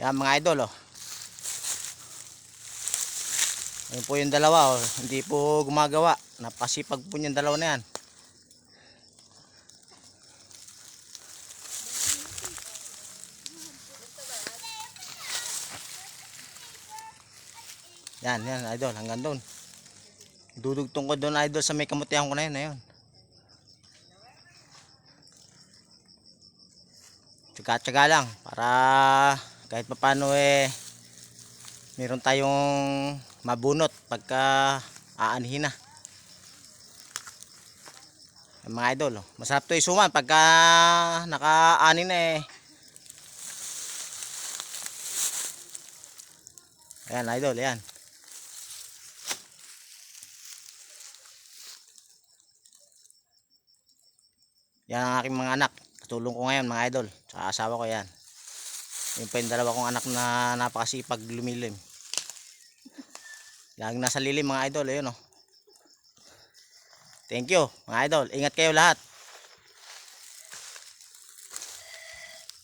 Yan mga idol oh. Ayun po yung dalawa oh. Hindi po gumagawa. Napasipag po yung dalawa na yan. Yan, yan, idol, hanggang doon. Dudugtong ko doon, idol, sa may kamutihan ko na yun, ayun. Tsaga-tsaga lang, para kahit papano eh, meron tayong mabunot pagka aanhin na. Yan, mga idol, oh. masarap to isuman pagka naka-ani na eh. Ayan, idol, ayan. Yan ang aking mga anak. Tulong ko ngayon mga idol. Sa asawa ko yan. Yung pa yung dalawa kong anak na napakasipag lumilim. Laging nasa lilim mga idol. Ayun oh. Thank you mga idol. Ingat kayo lahat.